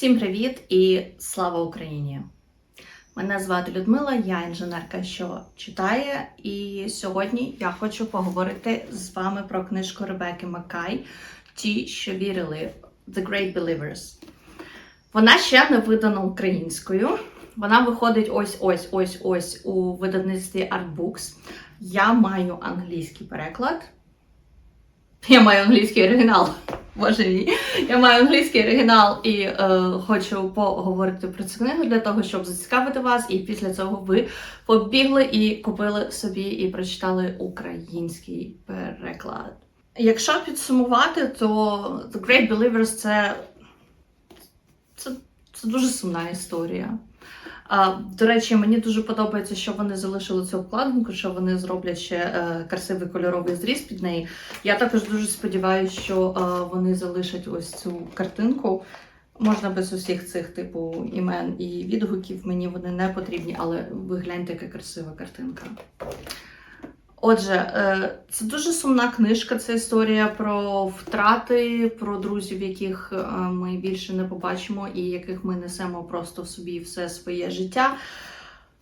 Всім привіт і слава Україні! Мене звати Людмила, я інженерка, що читає, і сьогодні я хочу поговорити з вами про книжку Ребекки Маккай Ті, що вірили The Great Believers. Вона ще не видана українською. Вона виходить ось ось ось ось у видавництві Artbooks. Я маю англійський переклад. Я маю англійський оригінал. Боже мій. Я маю англійський оригінал і е, хочу поговорити про цю книгу для того, щоб зацікавити вас. І після цього ви побігли і купили собі і прочитали український переклад. Якщо підсумувати, то The Great Believers це, це, це дуже сумна історія. До речі, мені дуже подобається, що вони залишили цю обкладинку, що вони зроблять ще е, красивий кольоровий зріз під неї. Я також дуже сподіваюся, що е, вони залишать ось цю картинку. Можна без усіх цих типу імен і відгуків. Мені вони не потрібні, але ви гляньте, яка красива картинка. Отже, е, це дуже сумна книжка. Це історія про втрати, про друзів, яких е, ми більше не побачимо, і яких ми несемо просто в собі все своє життя.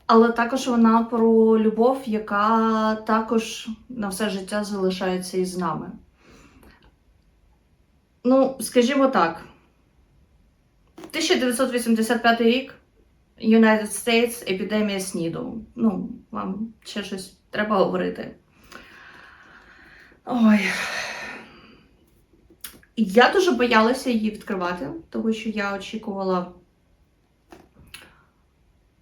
Але також вона про любов, яка також на все життя залишається із нами. Ну, скажімо так, 1985 рік. United States, епідемія СНІДу. Ну, вам ще щось треба говорити. Ой. Я дуже боялася її відкривати, тому що я очікувала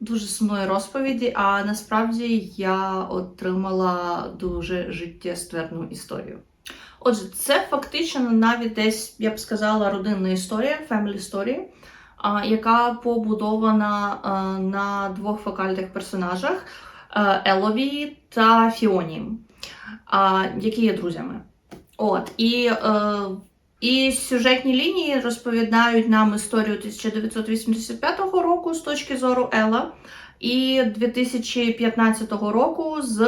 дуже сумної розповіді, а насправді я отримала дуже життєстверну історію. Отже, це фактично навіть десь, я б сказала, родинна історія, family story яка побудована на двох фокальних персонажах Елові та Фіоні, які є друзями. От, І е, і сюжетні лінії розповідають нам історію 1985 року з точки зору Ела, і 2015 року з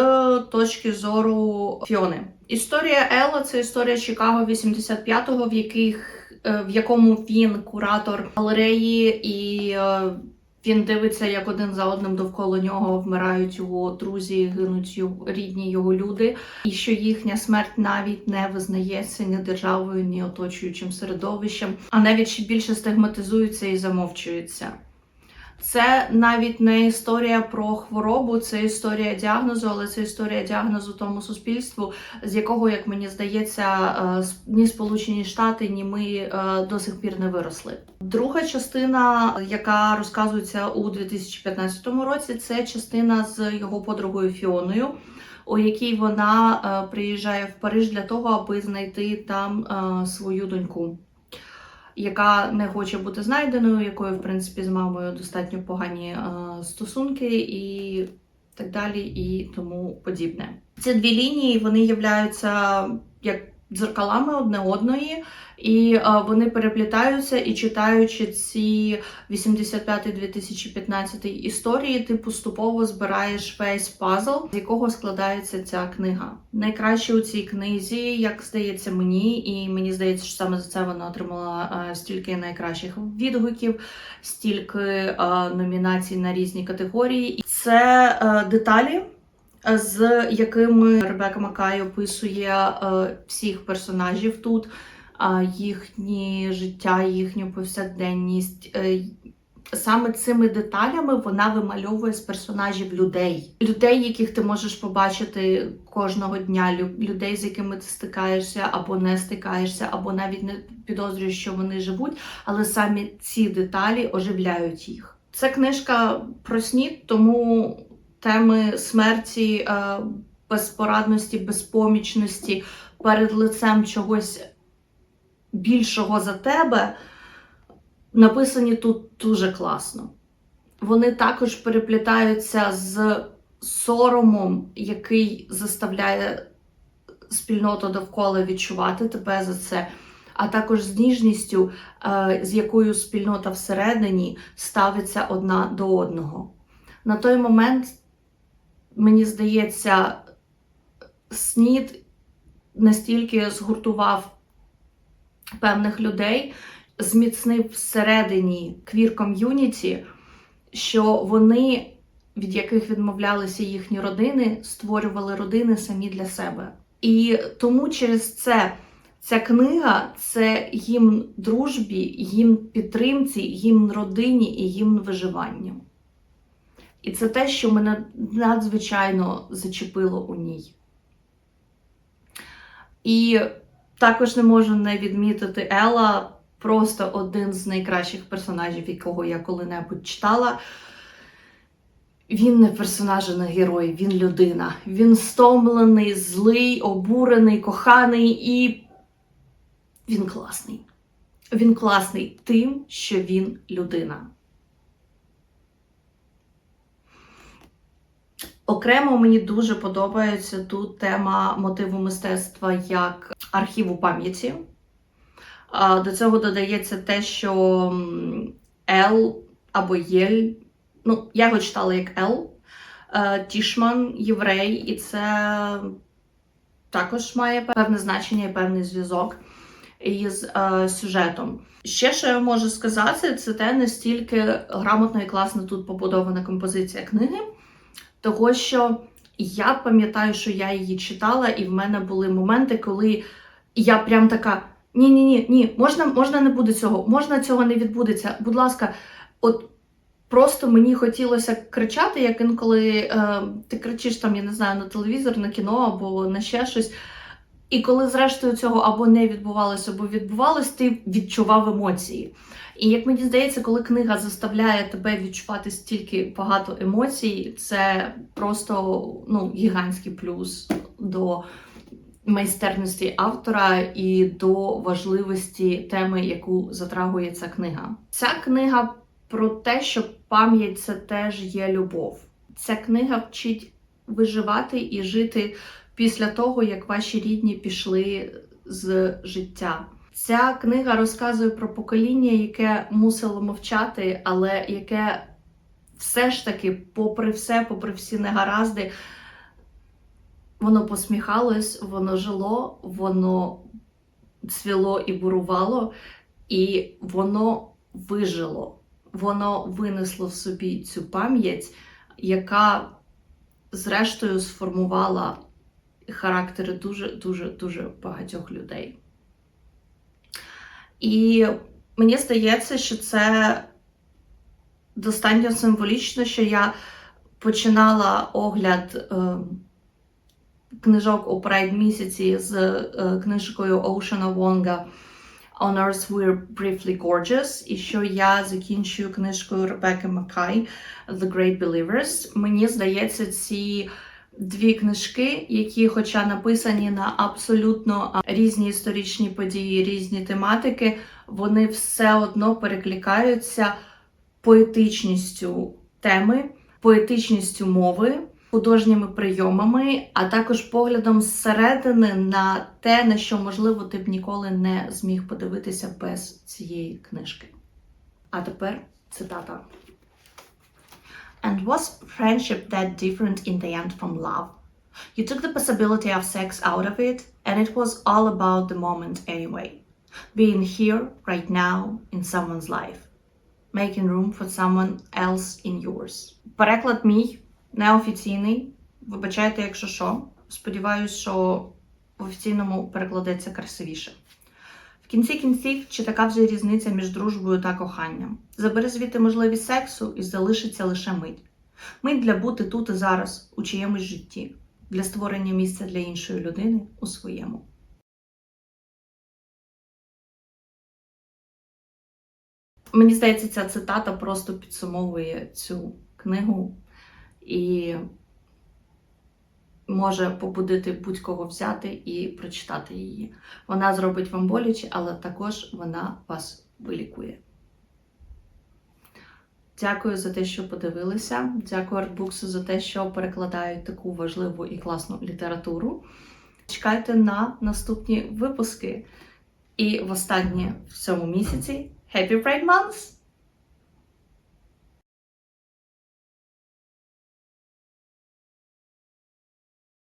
точки зору Фіони. Історія Ела це історія Чикаго 85-го, в яких Е, в якому він куратор галереї, і е, він дивиться, як один за одним довкола нього вмирають його друзі, гинуть його рідні його люди, і що їхня смерть навіть не визнається ні державою, ні оточуючим середовищем, а навіть ще більше стигматизується і замовчується. Це навіть не історія про хворобу, це історія діагнозу, але це історія діагнозу тому суспільству, з якого, як мені здається, е, ні Сполучені Штати, ні ми е, до сих пір не виросли. Друга частина, яка розказується у 2015 році, це частина з його подругою Фіоною. У якій вона е, приїжджає в Париж для того, аби знайти там свою доньку яка не хоче бути знайденою, якою, в принципі, з мамою достатньо погані е, стосунки і так далі, і тому подібне. Ці дві лінії вони являються як дзеркалами одне одної, і а, вони переплітаються і читаючи ці 85-2015 історії, ти поступово збираєш весь пазл, з якого складається ця книга. Найкраще у цій книзі, як здається мені, і мені здається, що саме за це вона отримала а, стільки найкращих відгуків, стільки а, номінацій на різні категорії. Це деталі з якими Ребека Макай описує е, всіх персонажів тут, їхнє життя, їхню повсякденність. Е, саме цими деталями вона вимальовує з персонажів людей, людей, яких ти можеш побачити кожного дня, людей, з якими ти стикаєшся або не стикаєшся, або навіть не підозрюєш, що вони живуть, але самі ці деталі оживляють їх. Це книжка про снід, тому теми смерті, е, безпорадності, безпомічності перед лицем чогось більшого за тебе, написані тут дуже класно. Вони також переплітаються з соромом, який заставляє спільноту довкола відчувати тебе за це, а також з ніжністю, е, з якою спільнота всередині ставиться одна до одного. На той момент мені здається, снід настільки згуртував певних людей, зміцнив всередині квір ком'юніті, що вони, від яких відмовлялися їхні родини, створювали родини самі для себе. І тому через це ця книга це гімн дружбі, гімн підтримці, гімн родині і гімн виживанню. І це те, що мене надзвичайно зачепило у ній. І також не можу не відмітити Ела, просто один з найкращих персонажів, якого я коли-небудь читала. Він не персонаж, не герой, він людина. Він стомлений, злий, обурений, коханий і він класний. Він класний тим, що він людина. Окремо мені дуже подобається тут тема мотиву мистецтва як архіву пам'яті. До цього додається те, що Ел або Єль, ну, я його читала як Ел, е, Тішман, єврей, і це також має певне значення і певний зв'язок із е, сюжетом. Ще що я можу сказати, це те настільки грамотно і класно тут побудована композиція книги, того що я пам'ятаю, що я її читала, і в мене були моменти, коли я прям така: ні, ні, ні, ні, можна, можна не буде цього, можна цього не відбудеться. Будь ласка, от. Просто мені хотілося кричати, як інколи е, ти кричиш там, я не знаю, на телевізор, на кіно або на ще щось. І коли зрештою цього або не відбувалося, або відбувалось, ти відчував емоції. І як мені здається, коли книга заставляє тебе відчувати стільки багато емоцій, це просто ну, гігантський плюс до майстерності автора і до важливості теми, яку затрагує ця книга. Ця книга про те, що пам'ять це теж є любов. Ця книга вчить виживати і жити після того, як ваші рідні пішли з життя. Ця книга розказує про покоління, яке мусило мовчати, але яке все ж таки, попри все, попри всі негаразди, воно посміхалось, воно жило, воно цвіло і бурувало, і воно вижило. Воно винесло в собі цю пам'ять, яка, зрештою, сформувала характери дуже-дуже дуже багатьох людей. І мені здається, що це достатньо символічно, що я починала огляд е, книжок у Pride місяці з е, книжкою Oceana Wonga On Earth We're Briefly Gorgeous, і що я закінчую книжкою Ребекки Маккай The Great Believers. Мені здається, ці дві книжки, які, хоча написані на абсолютно різні історичні події, різні тематики, вони все одно перекликаються поетичністю теми, поетичністю мови. Художніми прийомами, а також поглядом зсередини на те, на що, можливо, ти б ніколи не зміг подивитися без цієї книжки. А тепер цитата. And was friendship that different in the end from love? You took the possibility of sex out of it, and it was all about the moment anyway. Being here, right now, in someone's life. Making room for someone else in yours. Переклад мій неофіційний. Вибачайте, якщо що. Сподіваюсь, що в офіційному перекладеться красивіше. В кінці кінців, чи така вже різниця між дружбою та коханням? Забери звідти можливість сексу і залишиться лише мить. Мить для бути тут і зараз, у чиємусь житті, для створення місця для іншої людини у своєму. Мені здається, ця цитата просто підсумовує цю книгу і може побудити будь-кого взяти і прочитати її. Вона зробить вам боляче, але також вона вас вилікує. Дякую за те, що подивилися. Дякую артбуксу за те, що перекладають таку важливу і класну літературу. Чекайте на наступні випуски. І в останнє в цьому місяці Happy Pride Month!